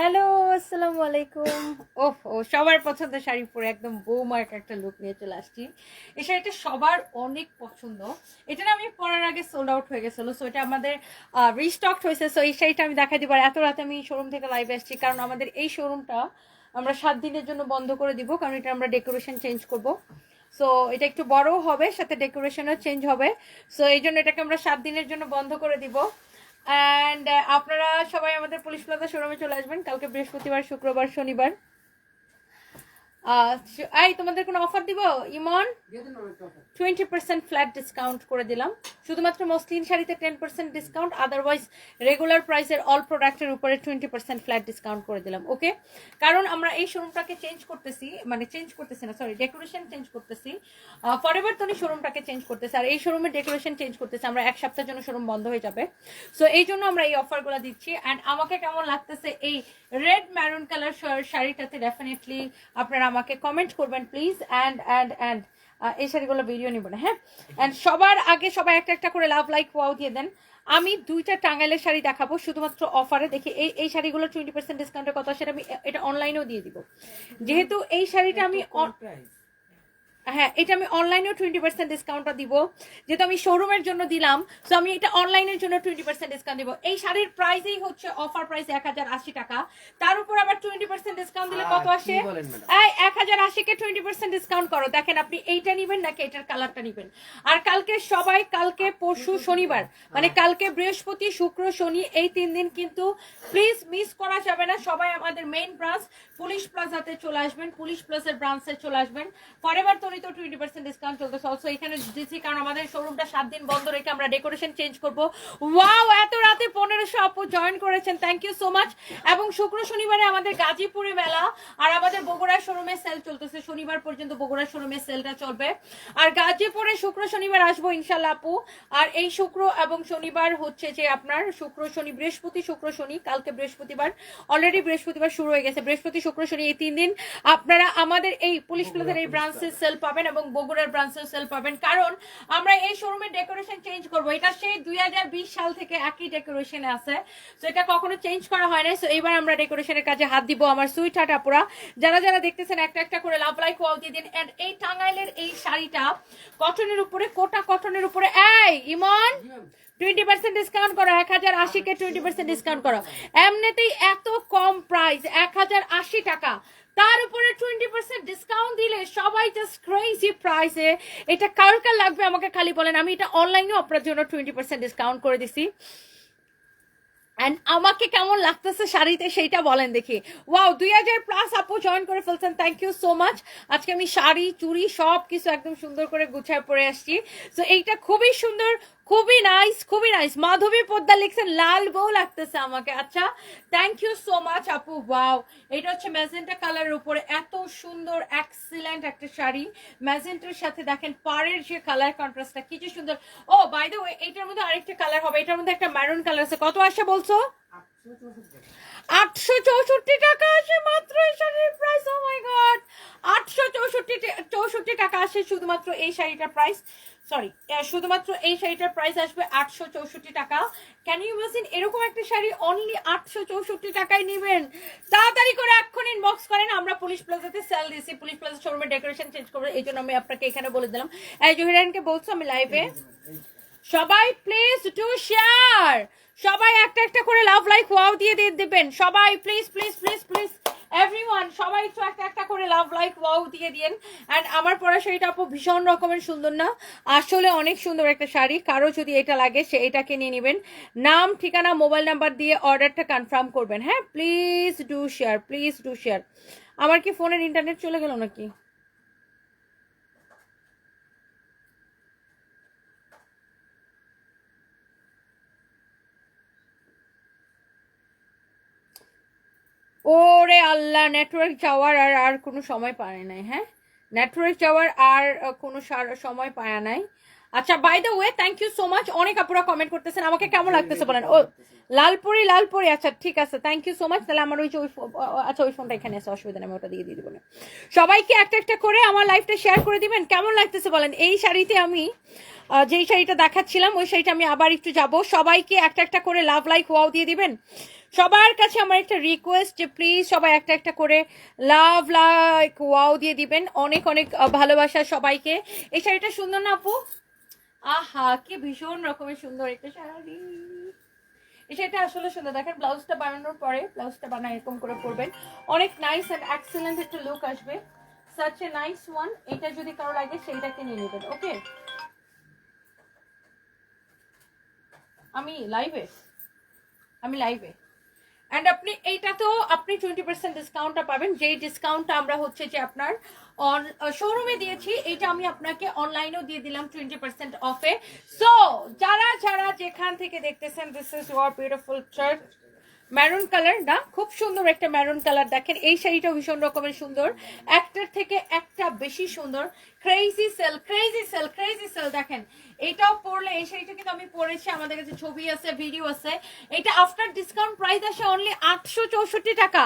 Hello আসসালামু আলাইকুম। ওহ ও, সবার পছন্দের শাড়ি পরে একদম বৌমার্ক একটা লুক নিয়ে চলে আসছি। এই শাড়িটা সবার অনেক পছন্দ। এটা না আমি পরার আগে সোল্ড আউট হয়ে গেছিল সো এটা আমাদের রিস্টক হয়েছে। সো এই শাড়িটা আমি দেখাই দিব, আর এত রাতে আমি শোরুম থেকে লাইভে আসছি কারণ আমাদের এই শোরুমটা আমরা সাত দিনের জন্য বন্ধ করে দিব, কারণ এটা আমরা ডেকোরেশন চেঞ্জ করব। সো এটা একটু বড়ও হবে, সাথে ডেকোরেশনও চেঞ্জ হবে। সো এই জন্য এটাকে আমরা সাত দিনের জন্য বন্ধ করে দিব। অ্যান্ড আপনারা সবাই আমাদের পুলিশ প্লাজা শোরুমে চলে আসবেন। কালকে বৃহস্পতিবার শুক্রবার শনিবার। এই, তোমাদের কোনো অফার দিব? Emon? Twenty percent flat discount করে দিলাম। শুধুমাত্র মসলিন শাড়িতে ten percent discount otherwise regular প্রাইসের অল প্রোডাক্টের উপরে টোয়েন্টি পার্সেন্ট ফ্ল্যাট ডিসকাউন্ট করে দিলাম ওকে কারণ আমরা এই শোরুমটাকে চেঞ্জ করতেছি মানে চেঞ্জ করতেছি না সরি ডেকোরেশন চেঞ্জ করতেছি। ফরএভার তনি শোরুমটাকে চেঞ্জ করতেছি, আর এই শোরুমের ডেকোরেশন চেঞ্জ করতেছি, আমরা এক সপ্তাহের জন্য শোরুম বন্ধ হয়ে যাবে। সো এই জন্য আমরা এই অফারগুলো দিচ্ছি অ্যান্ড আমাকে কেমন লাগতেছে, এই রেড ম্যারুন কালার শাড়িটাতে ডেফিনেটলি আপনারা আমাকে কমেন্ট করবেন প্লিজ অ্যান্ড অ্যান্ড অ্যান্ড এই শাড়িগুলো ভিডিও নিব না হ্যাঁ? অ্যান্ড সবার আগে সবাই একটা একটা করে লাভ লাইক ওয়াও দিয়ে দেন। আমি দুইটা টাঙ্গাইলের শাড়ি দেখাবো শুধুমাত্র অফারে দেখি এই এই শাড়িগুলো টোয়েন্টি পার্সেন্ট ডিসকাউন্টের কথা সেটা আমি এটা অনলাইনেও দিয়ে দিব। যেহেতু এই শাড়িটা আমি হ্যাঁ এটা আমি অনলাইনেও টোয়েন্টি পার্সেন্ট ডিসকাউন্টটা দিব। যেহেতু আমি শোরুমের জন্য দিলাম তো আমি এটা অনলাইনের জন্য টোয়েন্টি পার্সেন্ট ডিসকাউন্ট দিব। এই শাড়ির প্রাইসেই হচ্ছে অফার প্রাইস এক হাজার আশি টাকা। তার উপর আবার টোয়েন্টি পার্সেন্ট ডিসকাউন্ট দিলে কত আসে? এক হাজার আশিকে টোয়েন্টি পার্সেন্ট ডিসকাউন্ট করো। দেখেন আপনি এইটা নিবেন নাকি এটার কালারটা নিবেন? আর কালকে সবাই কালকে পরশু শনিবার মানে কালকে বৃহস্পতি শুক্র শনি এই তিন দিন কিন্তু প্লিজ মিস করা যাবে না। সবাই আমাদের মেইন ব্রাঞ্চ পুলিশ প্লাজাতে চলে আসবেন পুলিশ প্লাসের ব্রাঞ্চে চলে আসবেন। পরের তনি তো টোয়েন্টি পার্সেন্ট ডিসকাউন্ট চলতেছে অলসো এখানে দিচ্ছি কারণ আমাদের শোরুমটা সাত দিন বন্ধ রেখে আমরা ডেকোরেশন চেঞ্জ করব। ওয়াও এত রাতে পনেরোশো আপু জয়েন করেছেন। থ্যাংক ইউ সো মাচ এবং শুক্র শনিবারে আমাদের গাজীপুরে মেলা আর আমাদের বগুড়া শোরুমে সেল চলতেছে। শনিবার পর্যন্ত বগুড়া শোরুমে সেলটা চলবে। আর গাজীপুরে শুক্র শনিবার আসব ইনশাল্লাহ আপু। আর এই শুক্র এবং শনিবার হচ্ছে যে আপনার শুক্র শনি বৃহস্পতি শুক্র শনি কালকে বৃহস্পতিবার। অলরেডি বৃহস্পতিবার শুরু হয়ে গেছে। বৃহস্পতি শুক্র শনি এই তিন দিন। আপনারা আমাদের এই পুলিশ প্লাজার এই ব্রাঞ্চে সেল পাবেন এবং বগুড়ার ব্রাঞ্চে সেল পাবেন। কারণ আমরা এই শোরুমের ডেকোরেশন চেঞ্জ করব। এটা সেই দুই হাজার বিশ সাল থেকে একই ডেকোরেশনে আছে। তো এটা কখনো চেঞ্জ করা হয় না সো এবার আমরা ডেকোরেশনের কাজে হাত দিব আমার সুইট হার্ট আপুরা যারা যারা দেখতেছেন একটা একটা করে লাভ লাইক ওয়াল দিয়ে দিন। এন্ড এই টাঙ্গাইলের এই শাড়িটা কটনের উপরে, কোটা কটনের উপরে। এই, ইমন এত কম প্রাইস এক হাজার আশি টাকা। তার উপরে টোয়েন্টি পার্সেন্ট ডিসকাউন্ট দিলে সবাই জাস্ট ক্রেজি প্রাইসে এটা কার কার লাগবে আমাকে খালি বলেন? আমি এটা অনলাইনেও আপনার জন্য টোয়েন্টি পার্সেন্ট ডিসকাউন্ট করে দিছি। অ্যান্ড আমাকে কেমন লাগতেছে শাড়িতে সেইটা বলেন দেখি। ওয়াও দুই হাজার প্লাস আপু জয়েন করে ফেলছেন থ্যাংক ইউ সো মাচ আজকে আমি শাড়ি, চুড়ি সব কিছু একদম সুন্দর করে গুছায় পরে আসছি। তো এইটা খুবই সুন্দর খুবই নাইস খুবই নাইস মাধবী পদ্মা লিখছেন, লাল বউ লাগতেছে আমাকে। আচ্ছা থ্যাংক ইউ সো মাচ আপু। ওয়াও এটা হচ্ছে ম্যাজেন্টা কালারের উপরে এত সুন্দর এক্সিলেন্ট একটা শাড়ি। ম্যাজেন্টার সাথে দেখেন, পাড়ের যে কালার কন্ট্রাস্টটা কি যে সুন্দর। ও বাই দ্য ওয়ে এটার মধ্যে আরেকটা কালার হবে। এটার মধ্যে একটা ম্যারুন কালার আছে। কত আসে বলছো? আটশো চৌষট্টি টাকা আসে মাত্র এই শাড়ির প্রাইস ও মাই গড আটশো চৌষট্টি চৌষট্টি টাকা আসে শুধুমাত্র এই শাড়িটার প্রাইস সরি শুধুমাত্র এই শাড়িটার প্রাইস আসবে আটশো চৌষট্টি টাকা। ক্যান ইউ ইমাজিন এরকম একটা শাড়ি অনলি আটশো চৌষট্টি টাকায় নেবেন। তাড়াতাড়ি করে এক্ষুনি ইনবক্স করেন, আমরা পুলিশ প্লাজাতে সেল দিয়েছি। পুলিশ প্লাজা শোরুমের ডেকোরেশন চেঞ্জ করব, এই জন্য আমি আপনাকে এখানে বলে দিলাম। এই জহিরানকে বলছো আমি লাইভে সবাই প্লিজ টু শেয়ার সবাই একটা একটা করে লাভ লাইক ওয়াও দিয়ে দিয়ে দিবেন। সবাই please please please please everyone সবাই একটু একটা একটা করে লাভ লাইক ওয়াও দিয়ে দিন। অ্যান্ড আমার পরা শাড়িটা আপু ভীষণ রকমের সুন্দর না। আসলে অনেক সুন্দর একটা শাড়ি। কারও যদি এটা লাগে, সে এটাকে নিয়ে নেবেন। নাম, ঠিকানা মোবাইল নাম্বার দিয়ে অর্ডারটা কনফার্ম করবেন। হ্যাঁ please do share please do share আমার কি ফোনের ইন্টারনেট চলে গেল নাকি? ওরে আল্লাহ নেটওয়ার্ক যাওয়ার আর আর কোনো সময় পায় নাই হ্যাঁ? নেটওয়ার্ক যাওয়ার আর কোনো সময় পায় নাই। আচ্ছা by the way thank you so much অনেক আপুরা কমেন্ট করতেছেন আমাকে কেমন লাগতেছে বলেন? ও লালপুরি লালপুরি আচ্ছা ঠিক আছে থ্যাংক ইউ সো মাচ তাহলে আমার ওই যে ওই আচ্ছা ওই ফোনটা এখানে আছে অসুবিধা নেই আমি ওটা দিয়ে দিয়ে দিব সবাইকে একটা একটা করে আমার লাইফটা শেয়ার করে দিবেন? কেমন লাগতেছে বলেন? এই শাড়িতে আমি যেই শাড়িটা দেখাচ্ছিলাম ওই শাড়িটা আমি আবার একটু যাব। সবাইকে একটা একটা করে লাভ লাইক ওয়াও দিয়ে দিবেন। সবার কাছে আমার একটা রিকোয়েস্ট যে প্লিজ সবাই একটা একটা করে লাভ লাইক ওয়াও দিয়ে দিবেন। অনেক অনেক ভালোবাসা সবাইকে। এই শাড়িটা সুন্দর না আপু? আহা, কি ভীষণ রকমের সুন্দর একটা শাড়ি। শাড়িটা আসলে সুন্দর। দেখেন, ব্লাউজটা বানানোর পরে ব্লাউজটা বানায় এরকম করে পরবেন। অনেক নাইস অ্যান্ড এক্সেলেন্ট একটা লুক আসবে। সাচ এ নাইস ওয়ান এটা যদি কারও লাগে, সেইটাকে নিয়ে নেবেন ওকে আমি লাইভে আমি লাইভে অ্যান্ড আপনি এইটা তো আপনি টোয়েন্টি পার্সেন্ট ডিসকাউন্টটা পাবেন। যেই ডিসকাউন্টটা আমরা হচ্ছে যে আপনার অন শোরুমে দিয়েছি এটা আমি আপনাকে অনলাইনেও দিয়ে দিলাম টোয়েন্টি পার্সেন্ট অফে সো যারা যারা যেখান থেকে দেখতেছেন this is your beautiful chart maroon colour না? খুব সুন্দর একটা ম্যারুন কালার দেখেন। এই শাড়িটা ভীষণ রকমের সুন্দর। একটার থেকে একটা বেশি সুন্দর। Crazy sale crazy sale crazy sale দেখেন। এটাও পরলে, এই শাড়িটা কিন্তু আমি পরেছি। আমাদের কাছে ছবি আছে ভিডিও আছে। এটা আফটার ডিসকাউন্ট প্রাইস আসে অনলি আটশো চৌষট্টি টাকা।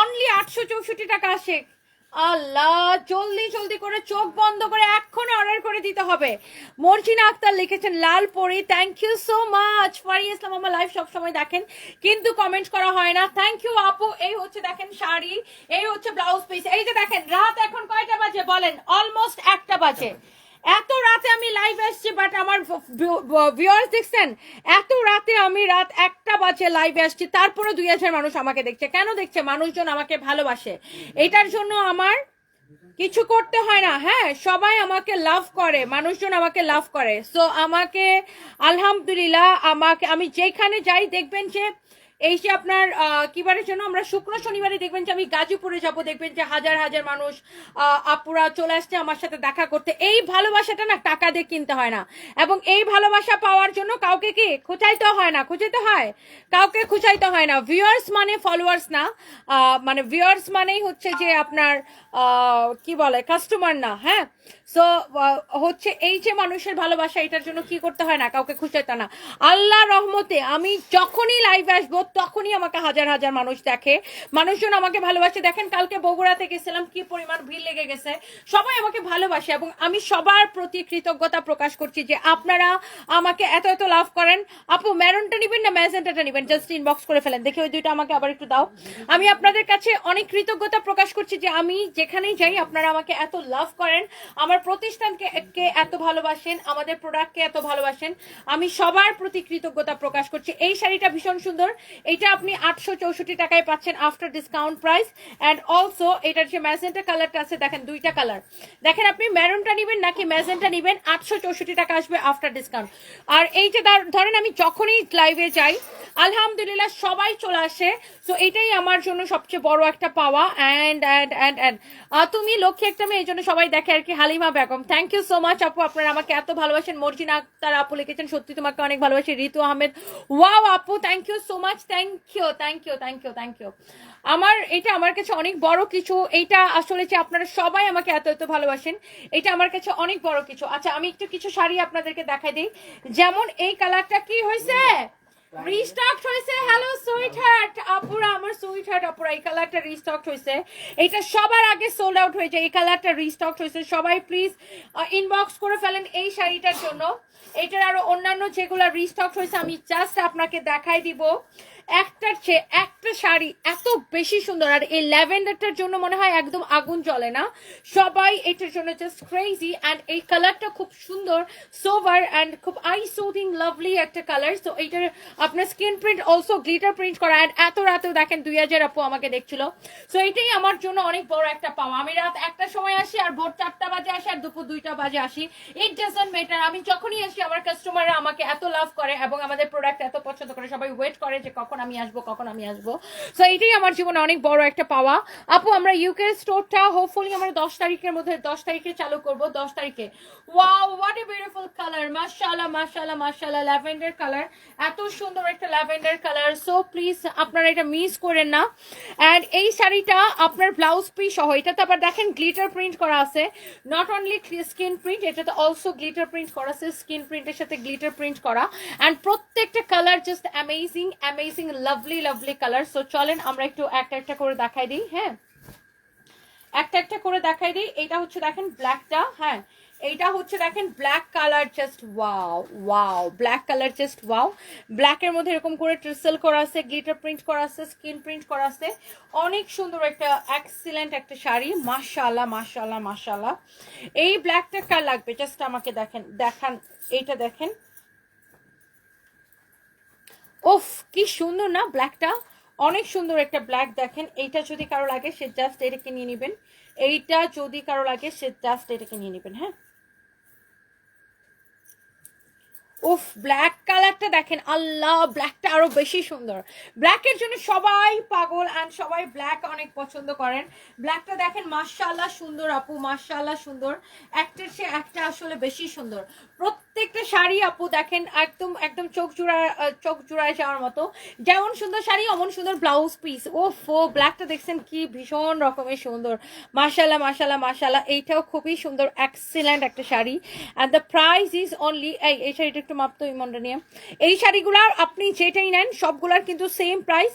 অনলি আটশো চৌষট্টি টাকা আসে। আল্লাহ, জলদি জলদি করে চোখ বন্ধ করে এখন অর্ডার করে দিতে হবে। মর্জিনা আক্তার লিখেছেন, লাল পরি thank you so much Fari Islam আমার লাইফ সবসময় দেখেন, কিন্তু কমেন্ট করা হয় না। থ্যাংক ইউ আপু, এই হচ্ছে দেখেন শাড়ি, এই হচ্ছে ব্লাউজ পিস এই যে দেখেন, রাত এখন কয়টা বাজে বলেন? অলমোস্ট একটা বাজে। এত রাতে আমি লাইভ আসছি বাট আমার ভিউয়ার্স দেখছেন? এত রাতে আমি রাত একটা বাজে লাইভে আসছি তারপরে দুই হাজার মানুষ আমাকে দেখছে। কেন দেখছে? মানুষজন আমাকে ভালোবাসে। এটার জন্য আমার কিছু করতে হয় না। হ্যাঁ সবাই আমাকে লাভ করে, মানুষজন আমাকে লাভ করে। সো আমাকে, আলহামদুলিল্লাহ, আমাকে, আমি যেখানে যাই দেখবেন যে এই যে আপনার আহ, কি বারের জন্য আমরা শুক্র শনিবারে দেখবেন যে আমি গাজীপুরে যাব দেখবেন যে হাজার হাজার মানুষ আপুরা চলে আসছে আমার সাথে দেখা করতে। এই ভালোবাসাটা না টাকা দিয়ে কিনতে হয় না। এবং এই ভালোবাসা পাওয়ার জন্য কাউকে কি খুঁচাইতে হয় না? খুঁজাইতে হয়? কাউকে খুঁচাইতে হয় না। ভিউয়ার্স মানে ফলোয়ার্স না। মানে ভিউয়ার্স মানেই হচ্ছে যে আপনার কি বলে কাস্টমার না হ্যাঁ? সো হচ্ছে এই যে মানুষের ভালোবাসা, এটার জন্য কি করতে হয় না? কাউকে খুঁজাইতে না। আল্লাহ রহমতে আমি যখনই লাইভে আসব, তখনই আমাকে হাজার হাজার মানুষ দেখে। মানুষজন আমাকে ভালোবাসে। দেখেন, কালকে বগুড়াতে গেছিলাম, কি পরিমাণ ভিড় লেগে গেছে। সবাই আমাকে ভালোবাসে এবং আমি সবার প্রতি কৃতজ্ঞতা প্রকাশ করছি যে আপনারা আমাকে এত এত লাভ করেন। আপু ম্যারনটা নিবেন না ম্যাজেন্টাটা নিবেন? জাস্ট ইনবক্স করে ফেলেন। দেখে ওই দুইটা আমাকে আবার একটু দাও। আমি আপনাদের কাছে অনেক কৃতজ্ঞতা প্রকাশ করছি যে আমি যেখানেই যাই, আপনারা আমাকে এত লাভ করেন। আমার প্রতিষ্ঠানকে এত ভালোবাসেন, আমাদের প্রোডাক্টকে এত ভালোবাসেন, আমি সবার প্রতি কৃতজ্ঞতা প্রকাশ করছি। এই শাড়িটা ভীষণ সুন্দর। এটা আপনি আটশো চৌষট্টি টাকায় পাচ্ছেন after discount price and also এটার যে ম্যাজেন্টা কালারটা আছে, দেখেন দুইটা কালার দেখেন আপনি ম্যারুনটা নেবেন নাকি ম্যাজেন্টা নেবেন, আটশো চৌষট্টি টাকা আসবে আফটার ডিসকাউন্ট আর এই যে ধরেন আমি যখনই লাইভে যাই, আলহামদুলিল্লাহ সবাই চলে আসে। তো এটাই আমার জন্য সবচেয়ে বড় একটা পাওয়া। অ্যান্ড অ্যান্ড অ্যান্ড অ্যান্ড তুমি লক্ষ্মী একটা মেয়ে, এই জন্য সবাই দেখে আর কি Halima Begum. Thank you so much আপু। আপনারা আমাকে এত ভালোবাসেন। মর্জিনা আক্তার আপু লিখেছেন, সত্যি তোমাকে অনেক ভালোবাসি। ঋতু আহমেদ ওয়াও আপু thank you so much thank you thank you thank you thank you আমার, এটা আমার কাছে অনেক বড় কিছু। এইটা আসলে যে আপনারা সবাই আমাকে এত এত ভালোবাসেন, এটা আমার কাছে অনেক বড় কিছু। আচ্ছা আমি একটু কিছু শাড়ি আপনাদেরকে দেখাই দিই। যেমন এই কালারটা কি হয়েছে রিস্টক হয়েছে হ্যালো সুইট হার্ট আপুরা, আমার সুইট হার্ট আপুরা, এই কালারটা রিস্টক হয়েছে। এটা সবার আগে সোল্ড আউট হয়েছে, এই কালারটা রিস্টক হয়েছে। সবাই প্লিজ ইনবক্স করে ফেলেন এই শাড়িটার জন্য। এটার আরও অন্যান্য যেগুলো রিস্টক হয়েছে, আমি জাস্ট আপনাকে দেখাই দিব। একটার চেয়ে একটা শাড়ি এত বেশি সুন্দর, আর এই ল্যাভেন্ডারটার জন্য মনে হয় একদম আগুন জ্বলে না। সবাই এটার জন্য জাস্ট ক্রেজি অ্যান্ড এই কালারটা খুব সুন্দর সোভার অ্যান্ড খুব আই সুদিং লাভলি একটা কালার সো এইটার আপনার skin print also glitter print করা অ্যান্ড এত রাতেও দেখেন দুই হাজার আপু আমাকে দেখছিল। সো এটাই আমার জন্য অনেক বড় একটা পাওয়া। আমি রাত একটা সময় আসি, আর ভোর চারটা বাজে আসি, আর দুপুর দুইটা বাজে আসি। ইট ডাজন্ট ম্যাটার আমি যখনই আসি, আমার কাস্টমাররা আমাকে এত লাভ করে, এবং আমাদের প্রোডাক্ট এত পছন্দ করে, সবাই ওয়েট করে যে কখন আমি আসব, কখন আমি আসব। সো এটাই আমার জীবনে অনেক বড় একটা পাওয়া। আপু, আমরা ইউকে স্টোরটা হোপফুলি আমরা দশ তারিখের মধ্যে, দশ তারিখে চালু করব, দশ তারিখে। Wow what a beautiful colour মাশাআল্লাহ মাশাআল্লাহ মাশাআল্লাহ, ল্যাভেন্ডার কালার এত সুন্দর একটা ল্যাভেন্ডার কালার সো প্লিজ আপনারা এটা মিস করেন না। অ্যান্ড এই শাড়িটা আপনার ব্লাউজ পিস সহ, এটাতে আবার দেখেন গ্লিটার প্রিন্ট করা আছে। নট অনলি স্কিন প্রিন্ট এটাতে অলসো গ্লিটার প্রিন্ট করা আছে। স্কিন প্রিন্টের সাথে গ্লিটার প্রিন্ট করা। অ্যান্ড প্রত্যেকটা colour just amazing amazing lovely lovely colour so চলেন আমরা একটু একটা একটা করে দেখাই দিই হ্যাঁ? একটা একটা করে দেখাই দিই। এটা হচ্ছে দেখেন ব্ল্যাকটা হ্যাঁ? এইটা হচ্ছে দেখেন black colour just wow wow black colour just wow ব্ল্যাকের মধ্যে এরকম করে ট্রিসেল করা আছে গ্লিটার প্রিন্ট করা আছে স্কিন প্রিন্ট করা আছে। অনেক সুন্দর একটা এক্সিলেন্ট একটা শাড়ি। মাশাআল্লাহ মাশাআল্লাহ মাশাআল্লাহ। এই ব্ল্যাকটা কার লাগবে? জাস্ট আমাকে দেখেন, দেখান, এইটা দেখেন। ওফ, কি সুন্দর না ব্ল্যাকটা অনেক সুন্দর একটা ব্ল্যাক দেখেন। এইটা যদি কারও লাগে, সে জাস্ট এটাকে নিয়ে নেবেন। এইটা যদি কারও লাগে, সে জাস্ট এটাকে নিয়ে নেবেন হ্যাঁ? উফ ব্ল্যাক কালারটা দেখেন। আল্লাহ ব্ল্যাকটা আরও বেশি সুন্দর। ব্ল্যাকের জন্য সবাই পাগল অ্যান্ড সবাই ব্ল্যাক অনেক পছন্দ করেন। ব্ল্যাকটা দেখেন মার্শাল্লাহ সুন্দর আপু মার্শাল্লাহ সুন্দর। একটার সে একটা আসলে বেশি সুন্দর। প্রত্যেকটা শাড়ি আপু দেখেন, একদম একদম চোখ জুড়া চোখ জুড়ায় যাওয়ার মতো। যেমন সুন্দর শাড়ি, অমন সুন্দর ব্লাউজ পিস ও ফো ব্ল্যাকটা দেখছেন কি ভীষণ রকমের সুন্দর। মার্শাল্লাহ মার্শাল্লাহ মার্শাল্লাহ এইটাও খুবই সুন্দর এক্সিলেন্ট একটা sari. And the price is only এই এই শাড়িটা একটু মাপতো ইমনটা নিয়ে। এই শাড়িগুলার আপনি যেটাই নেন, সবগুলার কিন্তু সেম প্রাইস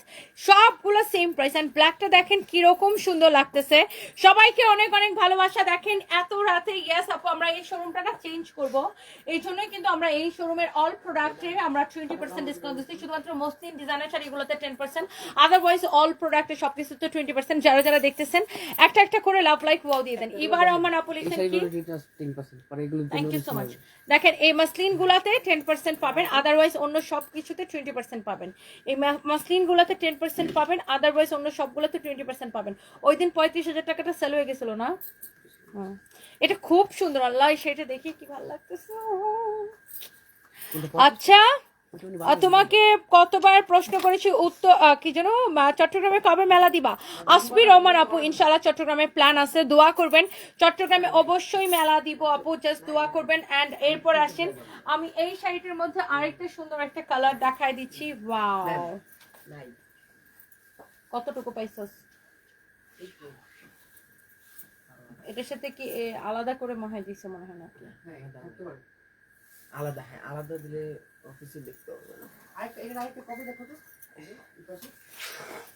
সবগুলো সেম প্রাইস অ্যান্ড ব্ল্যাকটা দেখেন কীরকম সুন্দর লাগতেছে। সবাইকে অনেক অনেক ভালোবাসা। দেখেন, এত রাতে ইয়েস আপু, আমরা এই শোরুমটা চেঞ্জ করব। এই জন্যই কিন্তু আমরা এই শোরুমের অল প্রোডাক্টে আমরা টোয়েন্টি পার্সেন্ট ডিসকাউন্ট দিচ্ছি। শুধুমাত্র মসলিন ডিজাইনের শাড়িগুলোতে টেন পার্সেন্ট আদারওয়াইজ অল প্রোডাক্টে সব কিছুতে টোয়েন্টি পার্সেন্ট যারা যারা দেখতেছেন একটা একটা করে লাভ লাইক ওয়াও দিয়ে দেন। এবার রহমান আপু লিখছেন কি? থ্যাংক ইউ সো মাচ দেখেন এই মাসলিন গুলাতে টেন পার্সেন্ট পাবেন। আদারওয়াইজ অন্য সব কিছুতে টোয়েন্টি পার্সেন্ট পাবেন। এই মাসলিন গুলাতে টেন পার্সেন্ট পাবেন। আদারওয়াইজ অন্য সবগুলোতে টোয়েন্টি পার্সেন্ট পাবেন। ওই দিন পঁয়ত্রিশ হাজার টাকাটা সেল হয়ে গেছিল না। এটা খুব সুন্দর আল্লাহ সেটা দেখি কি ভালো লাগতেছে। আচ্ছা তোমাকে কতবার প্রশ্ন করেছি উত্তর কি যেন চট্টগ্রামে কবে মেলা দিবা? আসবি রহমান আপু ইনশাল্লাহ চট্টগ্রামে প্ল্যান আছে দোয়া করবেন। চট্টগ্রামে অবশ্যই মেলা দিব আপু জাস্ট দোয়া করবেন অ্যান্ড এরপরে আসেন। আমি এই শাড়িটার মধ্যে আরেকটা সুন্দর একটা কালার দেখাই দিচ্ছি। ওয়াও কতটুকু পাইছস? এটার সাথে কি এ, আলাদা করে মনে হয় দিছে মনে হয় নাকি হ্যাঁ এটা আলাদা হ্যাঁ আলাদা দিলে অফিসে দেখতে হবে। না আরেকটা এর আরেকটা কবে দেখো তো।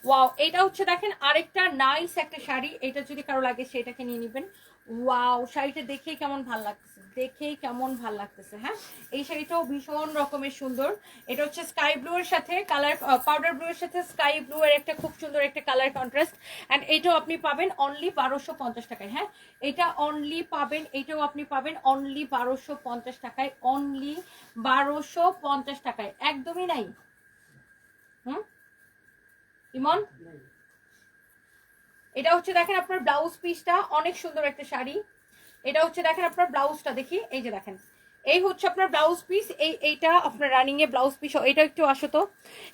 ওয়াও এটা হচ্ছে দেখেন আরেকটা নাইস একটা শাড়ি। এটা যদি কারও লাগে সেটাকে নিয়ে নেবেন। ওয়াও শাড়িটা দেখেই কেমন ভালো লাগতেছে। দেখেই কেমন ভালো লাগতেছে হ্যাঁ? এই শাড়িটাও ভীষণ রকমের সুন্দর। এটা হচ্ছে স্কাই ব্লু এর সাথে কালার পাউডার ব্লু এর সাথে স্কাই ব্লু এর একটা খুব সুন্দর একটা কালার কন্ট্রাস্ট অ্যান্ড এটাও আপনি পাবেন অনলি বারোশো পঞ্চাশ টাকায় হ্যাঁ? এটা অনলি পাবেন, এটাও আপনি পাবেন অনলি বারোশো পঞ্চাশ টাকায়। অনলি বারোশো পঞ্চাশ টাকায়। একদমই নাই। হুম? ইমন? এটা হচ্ছে দেখেন আপনার ব্লাউজ পিসটা অনেক সুন্দর একটা শাড়ি। এটা হচ্ছে দেখেন আপনার ব্লাউজটা দেখি, এই যে দেখেন। এই হচ্ছে আপনার ব্লাউজ পিস এই, এইটা আপনার রানিং এ ব্লাউজ পিস এটা একটু আসো তো।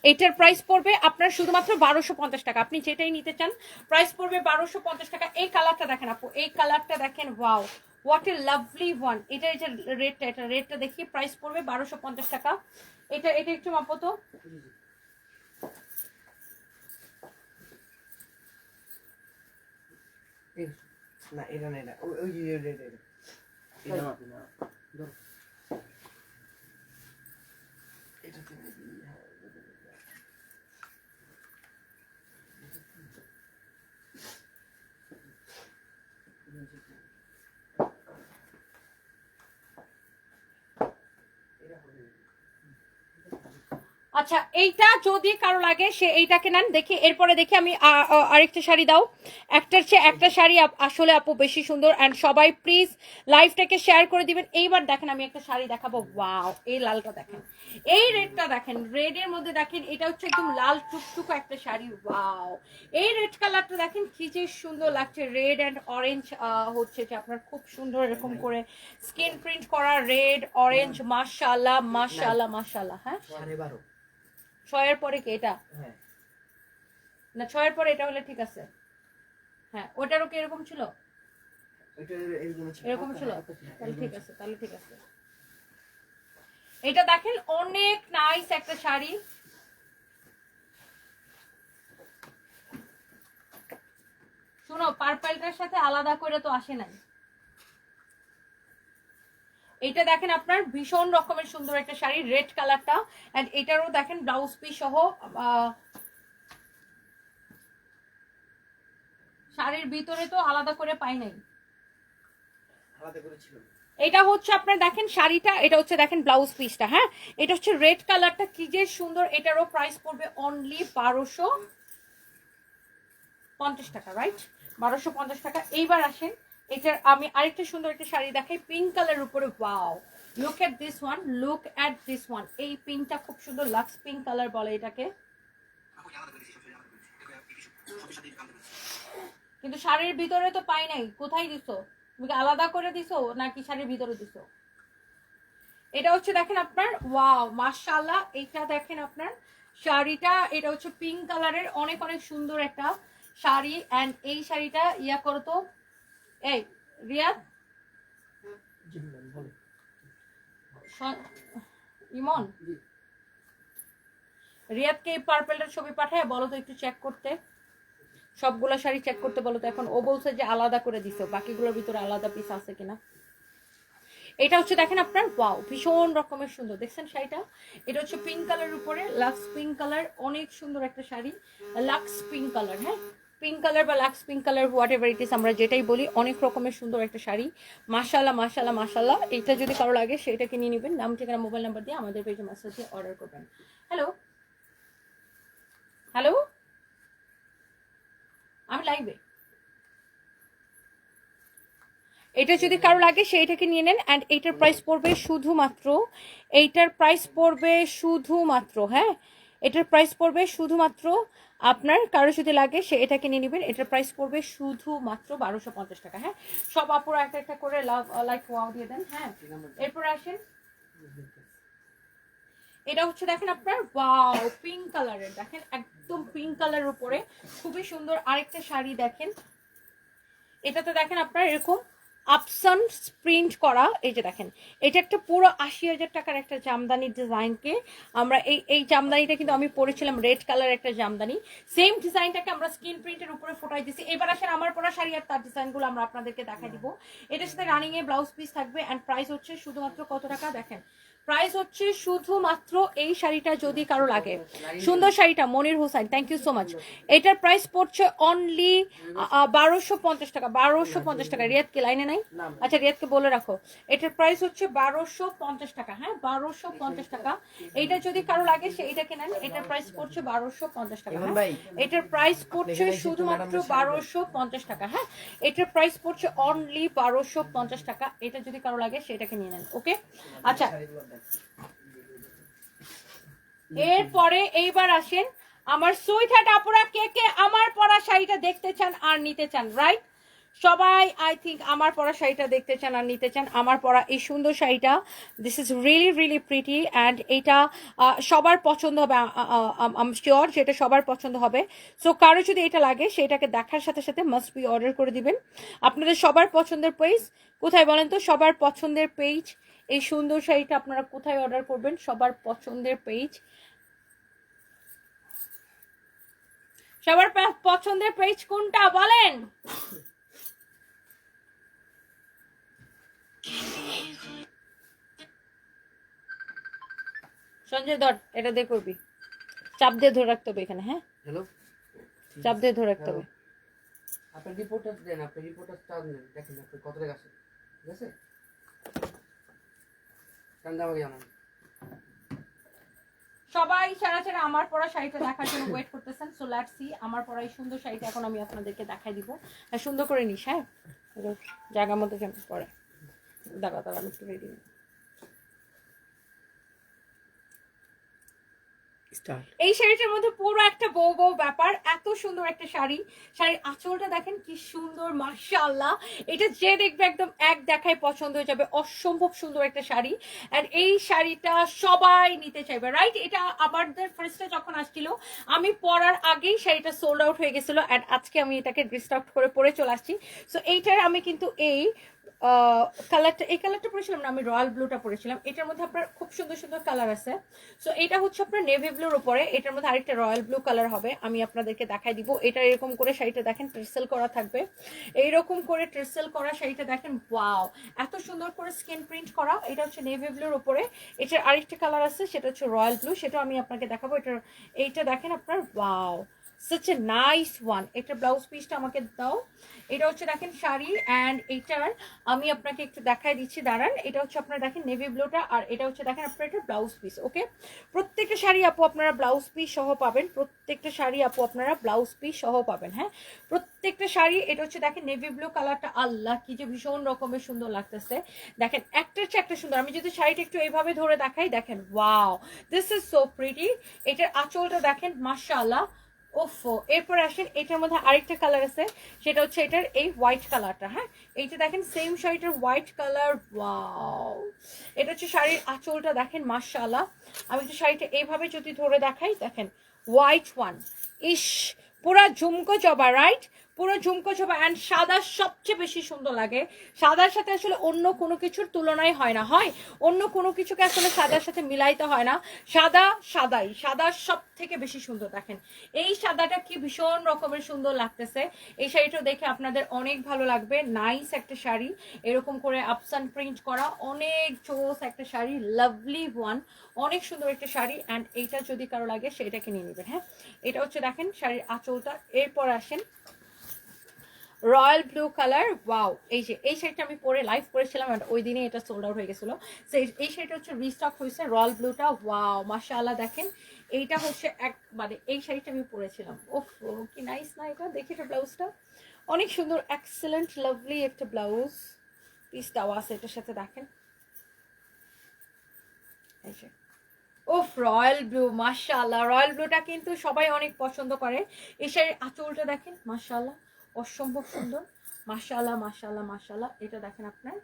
এইটার প্রাইস পড়বে আপনার শুধুমাত্র বারোশো পঞ্চাশ টাকা। আপনি যেটাই নিতে চান প্রাইস পড়বে বারোশো পঞ্চাশ টাকা। এই কালারটা দেখেন আপু, এই কালারটা দেখেন wow what a lovely one এটা এই যে রেটটা এটা রেটটা দেখি প্রাইস পড়বে বারোশো পঞ্চাশ টাকা। এটা এটা একটু মাপো না এটা না এটা ওই ওই যে এটা এটা এটা। এটা মাপি না ধরো। এটাতে maybe, হ্যাঁ, এটা এটা। এটা হবে। আচ্ছা এইটা যদি কারও লাগে সে এইটাকে নেন দেখি এরপরে দেখি আমি আরেকটা শাড়ি দাও। একটার চেয়ে একটা শাড়ি আসলে আপু বেশি সুন্দর। অ্যান্ড সবাই প্লিজ লাইভটাকে শেয়ার করে দিবেন। এইবার দেখেন আমি একটা শাড়ি দেখাবো। ওয়াও এই লালটা দেখেন। এই রেডটা দেখেন রেডের মধ্যে দেখেন এটা হচ্ছে একদম লাল টুকটুকো একটা শাড়ি। ওয়াও এই রেড কালারটা দেখেন কি যে সুন্দর লাগছে। রেড অ্যান্ড অরেঞ্জ হচ্ছে যে আপনার খুব সুন্দর এরকম করে স্কিন প্রিন্ট করা রেড অরেঞ্জ মাশাআল্লাহ মাশাআল্লাহ মাশাআল্লাহ হ্যাঁ? ছয়ের পরে কি এটা? হ্যাঁ। না ছয়ের পরে এটা হলে ঠিক আছে। হ্যাঁ ওটারও কি এরকম ছিল? এরকম ছিল। ছিল। তাহলে ঠিক আছে তাহলে ঠিক আছে। এটা দেখেন অনেক নাইস একটা শাড়ি। শোনো পার্পলটার সাথে আলাদা করে তো আসে নাই। এটা দেখেন আপনার ভীষণ রকমের সুন্দর একটা শাড়ি রেড কালারটা এন্ড এটারও দেখেন ব্লাউজ পিস সহ শাড়ির ভিতরে তো আলাদা করে পাই নাই। আলাদা করে ছিল। এটা হচ্ছে আপনার দেখেন শাড়িটা এটা হচ্ছে দেখেন ব্লাউজ পিসটা হ্যাঁ? এটা হচ্ছে রেড কালারটা কি যে সুন্দর এটারও প্রাইস পড়বে অনলি বারোশো পঞ্চাশ টাকা রাইট বারোশো পঞ্চাশ টাকা। এইবার আসেন এটার, আমি আরেকটা সুন্দর একটা শাড়ি দেখাই পিঙ্ক কালার উপরে wow look at this one look at this one এই পিঙ্কটা খুব সুন্দর লাক্স পিঙ্ক কালার বলে এটাকে। কিন্তু শাড়ির ভিতরে তো পাই নাই, কোথায় দিছো? তুমি আলাদা করে দিছো, নাকি শাড়ির ভিতরে দিছো? এটা হচ্ছে দেখেন আপনার ওয়াও মাশাআল্লাহ এটা দেখেন আপনার শাড়িটা, এটা হচ্ছে পিঙ্ক কালারের অনেক অনেক সুন্দর একটা শাড়ি। এন্ড এই শাড়িটা ইয়া করো তো এই রিয়াদ? ইমন? রিয়াদকে এই পার্পেলটার ছবি পাঠায় বলো তো একটু চেক করতে। সবগুলো শাড়ি চেক করতে বলো তো এখন ও বলছে যে আলাদা করে দিছো বাকিগুলোর ভিতরে আলাদা পিস আছে কিনা। এটা হচ্ছে দেখেন আপনার ওয়াও ভীষণ রকমের সুন্দর। দেখছেন শাড়িটা? এটা হচ্ছে পিঙ্ক কালার উপরে লাক্স পিঙ্ক কালার অনেক সুন্দর একটা শাড়ি লাক্স পিঙ্ক কালার হ্যাঁ? পিঙ্ক কালার বা lux pink colour whatever it is আমরা যেটাই বলি, অনেক রকমের সুন্দর একটা শাড়ি। মাশাল্লাহ মাশাল্লাহ মাশাল্লাহ এটা যদি কারও লাগে, সেটাকে নিয়ে নেবেন। নাম, ঠিকানা, মোবাইল নাম্বার দিয়ে আমাদের পেজে মেসেজ দিয়ে অর্ডার করবেন। হ্যালো হ্যালো আমি লাইভে এটা যদি কারও লাগে, সেইটাকে নিয়ে নেন। অ্যান্ড এইটার প্রাইস পড়বে শুধুমাত্র, এইটার প্রাইস পড়বে শুধুমাত্র হ্যাঁ? এটার প্রাইস পড়বে শুধুমাত্র আপনার কারও যদি লাগে, সে এটা কিনে নেবেন। এটার প্রাইস পড়বে শুধুমাত্র বারোশো পঞ্চাশ টাকা। হ্যাঁ সব আপুরা একটা একটা করে লাভ লাইক ওয়াও দিয়ে দেন। হ্যাঁ এরপর আসেন। এটা হচ্ছে দেখেন আপনার ওয়াও পিঙ্ক কালারের দেখেন, একদম পিঙ্ক কালারের উপরে। খুবই সুন্দর আরেকটা শাড়ি দেখেন। এটাতে দেখেন আপনার এরকম আপসান প্রিন্ট করা, এই যে দেখেন, এটা একটা পুরো আশি হাজার টাকার একটা জামদানি ডিজাইনকে আমরা এই এই জামদানিটা কিন্তু আমি পরেছিলাম রেড কালার একটা জামদানি। সেম ডিজাইনটাকে আমরা স্ক্রিন প্রিন্টের উপরে ফোটাই দিচ্ছি এবার আসেন আমার পরা শাড়ি আর তার ডিজাইনগুলো আমরা আপনাদেরকে দেখাই দিব। এটার সাথে রানিংয়ে ব্লাউজ পিস থাকবে অ্যান্ড প্রাইস হচ্ছে শুধুমাত্র কত টাকা? দেখেন প্রাইস হচ্ছে শুধুমাত্র এই শাড়িটা যদি কারও লাগে। সুন্দর শাড়িটা Monir Hossain thank you so much এটার প্রাইস পড়ছে অনলি বারোশো পঞ্চাশ টাকা বারোশো পঞ্চাশ টাকা। রিয়াদকে লাইনে নাই? আচ্ছা রিয়াদকে বলে রাখো। এটার প্রাইস হচ্ছে বারোশো পঞ্চাশ টাকা হ্যাঁ? বারোশো পঞ্চাশ টাকা। এইটা যদি কারও লাগে সে এটাকে নেন। এটার প্রাইস পড়ছে বারোশো পঞ্চাশ টাকা হ্যাঁ? এটার প্রাইস পড়ছে শুধুমাত্র বারোশো পঞ্চাশ টাকা হ্যাঁ? এটার প্রাইস পড়ছে অনলি বারোশো পঞ্চাশ টাকা। এটা যদি কারও লাগে সেটাকে নিয়ে নেন ওকে আচ্ছা। এরপরে এইবার আসেন আমার সুইথাট আপুরা কে কে আমার পরা শাড়িটা দেখতে চান আর নিতে চান রাইট সবাই আই থিঙ্ক আমার পরা শাড়িটা দেখতে চান আর নিতে চান। আমার পরা এই সুন্দর শাড়িটা this is really really pretty and এটা সবার পছন্দ হবে আম শিওর যেটা সবার পছন্দ হবে। সো কারও যদি এটা লাগে, সেটাকে দেখার সাথে সাথে মাস্ট বি অর্ডার করে দিবেন। আপনাদের সবার পছন্দের পেজ কোথায় বলেন তো? সবার পছন্দের পেজ এই সুন্দর শাড়িটা আপনারা কোথায় অর্ডার করবেন? সবার পছন্দের পেজ সবার পছন্দের পেজ কোনটা বলেন? সঞ্জয় ধর এটা দিয়ে করবি। চাপ দিয়ে ধরে রাখতে হবে এখানে হ্যাঁ? হ্যালো চাপ দিয়ে ধরে রাখতে হবে। আপনার রিপোর্টার দেন আপনার রিপোর্টার নেন দেখেন আপনার কত টাকা আছে? ঠিক আছে? সবাই ছাড়া ছাড়া আমার পরা শাড়িটা দেখার জন্য ওয়েট করতেছেন সো লেটস সি আমার পরা এই সুন্দর শাড়িটা এখন আমি আপনাদেরকে দেখাই দিব। সুন্দর করে নিস হ্যাঁ? জায়গা মতো যেন পরে। দাঁড়া দাঁড়া, আমি একটু রেডি এই শাড়িটার মধ্যে পুরো একটা বউ বউ ব্যাপার, এত সুন্দর একটা শাড়ি। শাড়ির আঁচলটা দেখেন কি সুন্দর মার্শাল্লাহ এটা যে দেখবে একদম এক দেখায় পছন্দ হয়ে যাবে, অসম্ভব সুন্দর একটা শাড়ি। অ্যান্ড এই শাড়িটা সবাই নিতে চাইবে রাইট এটা আমাদের ফার্স্টে যখন আসছিল, আমি পরার আগেই শাড়িটা সোল্ড আউট হয়ে গেছিল অ্যান্ড আজকে আমি এটাকে আউট করে পরে চলে আসছি। সো এইটার আমি কিন্তু এই কালারটা এই কালারটা পরেছিলাম না, আমি রয়্যাল ব্লুটা পরেছিলাম। এটার মধ্যে আপনার খুব সুন্দর সুন্দর কালার আছে। সো এটা হচ্ছে আপনার নেভি ব্লুর উপরে, এটার মধ্যে আরেকটা রয়্যাল ব্লু কালার হবে, আমি আপনাদেরকে দেখাই দিব। এটা এরকম করে শাড়িটা দেখেন ট্রেসেল করা থাকবে। এইরকম করে ট্রেসেল করা শাড়িটা দেখেন ওয়াও এত সুন্দর করে স্কিন প্রিন্ট করা, এটা হচ্ছে নেভি ব্লুর উপরে। এটার আরেকটা কালার আছে, সেটা হচ্ছে রয়্যাল ব্লু সেটা আমি আপনাকে দেখাবো। এটা এইটা দেখেন আপনার wow such a nice one এটা ব্লাউজ পিসটা আমাকে দাও। এটা হচ্ছে দেখেন শাড়ি অ্যান্ড এইটার আমি আপনাকে একটু দেখাই দিচ্ছি, দাঁড়ান। এটা হচ্ছে আপনারা দেখেন নেভি ব্লুটা আর এটা হচ্ছে দেখেন আপনার এটা ব্লাউজ পিস ওকে প্রত্যেকটা শাড়ি আপু আপনারা ব্লাউজ পিস সহ পাবেন। প্রত্যেকটা শাড়ি আপু আপনারা ব্লাউজ পিস সহ পাবেন হ্যাঁ? প্রত্যেকটা শাড়ি, এটা হচ্ছে দেখেন নেভি ব্লু কালারটা আল্লাহ, কি যে ভীষণ রকমের সুন্দর লাগতেছে। দেখেন একটার চেয়ে একটা সুন্দর। আমি যদি শাড়িটা একটু এইভাবে ধরে দেখাই, দেখেন wow this is so pretty এটার আঁচলটা দেখেন, মাশাআল্লাহ ওফো, এরপর আসেন, এটার মধ্যে আরেকটা কালার আছে, সেটা হচ্ছে এটার এই হোয়াইট কালারটা হ্যাঁ? এইটা দেখেন সেম শাড়িটার হোয়াইট কালার ওয়াও এটা হচ্ছে শাড়ির আঁচলটা দেখেন, মাশাআল্লাহ। আমি একটু শাড়িটা এইভাবে যদি ধরে দেখাই, দেখেন হোয়াইট ওয়ান ইস, পুরা ঝুমকো জবা রাইট পুরো ঝুমকো জবা অ্যান্ড সাদা সবচেয়ে বেশি সুন্দর লাগে। সাদার সাথে আসলে অন্য কোনো কিছুর তুলনায় হয় না। হয়, অন্য কোনো কিছুকে আসলে সাদার সাথে মিলাইতে হয় না। সাদা সাদাই, সাদা সব থেকে বেশি সুন্দর দেখেন। এই সাদাটা কি ভীষণ রকমের সুন্দর লাগতেছে। এই শাড়িটা দেখে আপনাদের অনেক ভালো লাগবে। নাইস একটা শাড়ি। এরকম করে আপসান প্রিন্ট করা অনেক জোস একটা শাড়ি লাভলি ওয়ান অনেক সুন্দর একটা শাড়ি অ্যান্ড এইটা যদি কারও লাগে সেটাকে নিয়ে নেবেন হ্যাঁ? এটা হচ্ছে দেখেন শাড়ির আঁচলটা। এরপর আসেন রয়্যাল ব্লু কালার, ওয়াও। এই যে, এই শাড়িটা আমি পরে লাইভ করেছিলাম and ওই দিনে এটা সোল্ড আউট হয়ে গেছিল। সো এই শাড়িটা হচ্ছে রিস্টক হয়েছে রয়্যাল ব্লুটা, ওয়াও, মাশাআল্লাহ দেখেন। এইটা হচ্ছে এক মানে এই শাড়িটা আমি পরেছিলাম। ওফ কি নাইস না এটা? দেখি এটা ব্লাউজটা অনেক সুন্দর এক্সেলেন্ট লাভলি একটা ব্লাউজ পিস দেওয়া আছে এটার সাথে, দেখেন। এই যে। ওফ, রয়্যাল ব্লু, মাশাআল্লাহ। রয়্যাল ব্লুটা কিন্তু সবাই অনেক পছন্দ করে। এই শাড়ির আঁচলটা দেখেন, মাশাআল্লাহ। অসম্ভব সুন্দর। মাশাআল্লাহ মাশাআল্লাহ মাশাআল্লাহ। এটা দেখেন আপনার।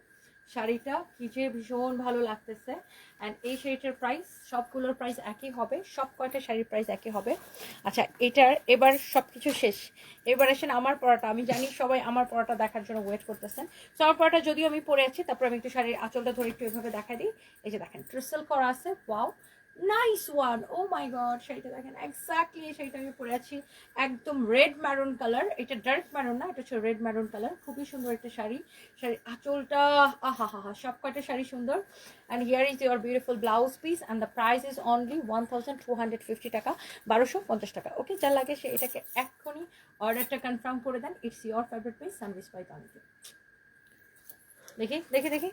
শাড়িটা কি যে ভীষণ ভালো লাগতেছে। অ্যান্ড এই শাড়িটার প্রাইস সবগুলোর প্রাইস একই হবে। সব কয়টা শাড়ির প্রাইস একই হবে। আচ্ছা এটার এবার সব কিছু শেষ। এবার আসেন আমার পড়াটা আমি জানি সবাই আমার পড়াটা দেখার জন্য ওয়েট করতেছেন। সো আমার পড়াটা যদিও আমি পরে আছি, তারপর আমি একটু শাড়ির আঁচলটা ধরে একটু এভাবে দেখা দিই। এই যে দেখেন ট্রিসেল করা আছে। Wow nice one oh my god শাড়িটা দেখেন। এক্স্যাক্টলি শাড়িটা আমি পরে আছি। একদম রেড ম্যারুন কালার এটা ডার্ক ম্যারুন না, এটা হচ্ছে রেড ম্যারুন কালার খুবই সুন্দর একটা শাড়ি। শাড়ি আঁচলটা আহা হা হা সব কয়টা শাড়ি সুন্দর। And here is your beautiful blouse piece and the price is only one thousand two hundred fifty টাকা, বারোশো পঞ্চাশ টাকা। ওকে যা লাগে সে এটাকে এক্ষুনি অর্ডারটা কনফার্ম করে দেন। It's your favourite piece Sanvis by দেখি দেখি দেখি।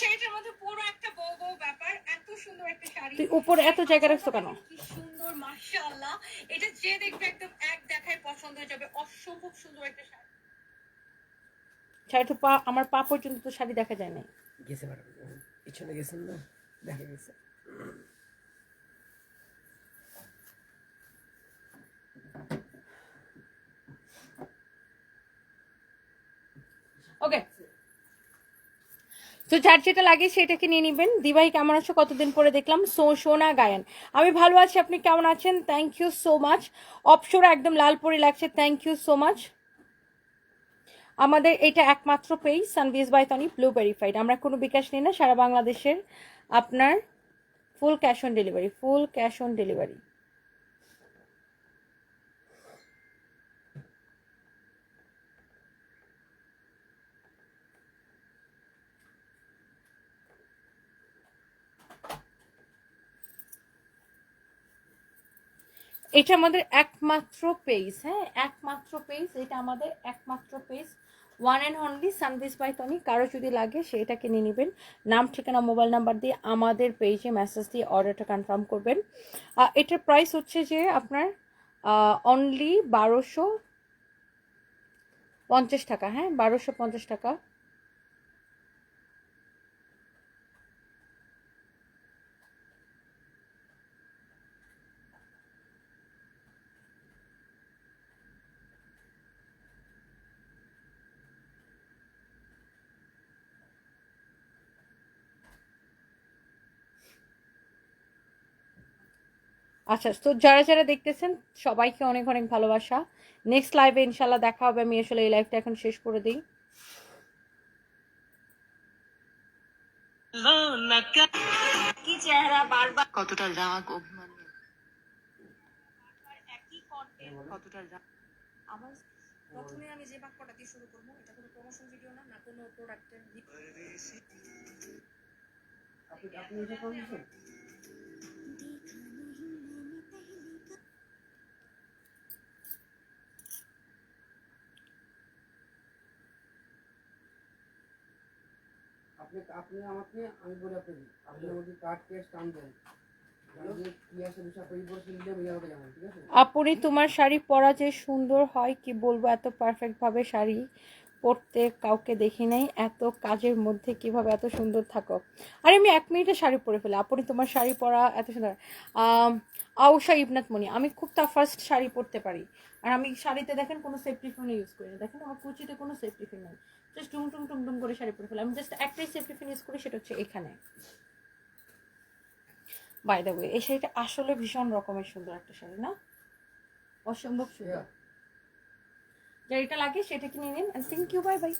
শাড়িটার মধ্যে পুরো একটা বউ বউ ব্যাপার এত সুন্দর একটা শাড়ি তুই উপরে এত জায়গা রাখছো কেন? কি সুন্দর মাশাআল্লাহ। এটা যে দেখবে একদম এক দেখায় পছন্দ হয়ে যাবে। অসম্ভব সুন্দর একটা শাড়ি। শাড়ি তো পা আমার পা পর্যন্ত তো শাড়ি দেখা যায় না গেছে ম্যাডাম। পিছনে গেছেন না? দেখা গেছে। ওকে তো যার যেটা লাগে সেটাকে নিয়ে নিবেন। দিবাই, কেমন আছো? কতদিন পরে দেখলাম। সো, সোনা গায়ন। আমি ভালো আছি, আপনি কেমন আছেন? Thank you so much Apsara একদম লাল পরে লাগছে। থ্যাংক ইউ সো মাচ আমাদের এটা একমাত্র page Sanvis by Toni blue verified আমরা কোনো বিকাশ নিই না, সারা বাংলাদেশের আপনার full cash on delivery full cash on delivery এটা আমাদের একমাত্র পেজ হ্যাঁ? একমাত্র পেজ এটা আমাদের একমাত্র page one and only services by Tony কারও যদি লাগে সেটাকে নিয়ে নেবেন। নাম, ঠিকানা মোবাইল নাম্বার দিয়ে আমাদের পেজে মেসেজ দিয়ে অর্ডারটা কনফার্ম করবেন। এটার প্রাইস হচ্ছে যে আপনার অনলি বারোশো পঞ্চাশ টাকা হ্যাঁ? বারোশো পঞ্চাশ টাকা। আচ্ছা তো যারা যারা দেখতেছেন সবাইকে অনেক অনেক ভালোবাসা। নেক্সট লাইভে ইনশাল্লাহ দেখা হবে। আমি আসলে এই লাইভটা এখন শেষ করে দিই। কি চেহারা বারবার কতটা রাগ অভিমান নিয়ে, একই কন্টেন্ট কতটা রাগ আমার প্রথমে আমি যে বাক্যটা দিয়ে শুরু করব এটা কোনো প্রমোশন ভিডিও না না কোনো প্রোডাক্টের আপনি আপনি এটা আপনি আপনি আমাকে আমি বলি আপনাকে আপনি আমাকে কার্ড ক্যাশ টান দেন। আপনি তোমার শাড়ি পরা যে সুন্দর হয় কি বলব এত পারফেক্ট ভাবে শাড়ি পরতে কাউকে দেখি নাই এত কাজের মধ্যে কীভাবে এত সুন্দর থাকো। আর আমি এক মিনিটে শাড়ি পরে ফেলি। আপুরি তোমার শাড়ি পরা এত সুন্দর। আউষা ইবনাথ মনি আমি খুব তা ফার্স্ট শাড়ি পরতে পারি। আর আমি শাড়িতে দেখেন কোনো সেফটি ফিন ইউজ করি না। দেখেন আমার কুচিতে কোনো সেফটি ফিন নেই। জাস্ট টুম টুম টুম টুম করে শাড়ি পরে ফেলে আমি জাস্ট একটাই সেফটি ফিনিশ ইউজ করি সেটা হচ্ছে এখানে। বাই দ্য ওয়ে এই শাড়িটা আসলে ভীষণ রকমের সুন্দর একটা শাড়ি না? অসম্ভব সুন্দর। যেটা যার এটা লাগে সেটা কিনে নিন। Thank you bye by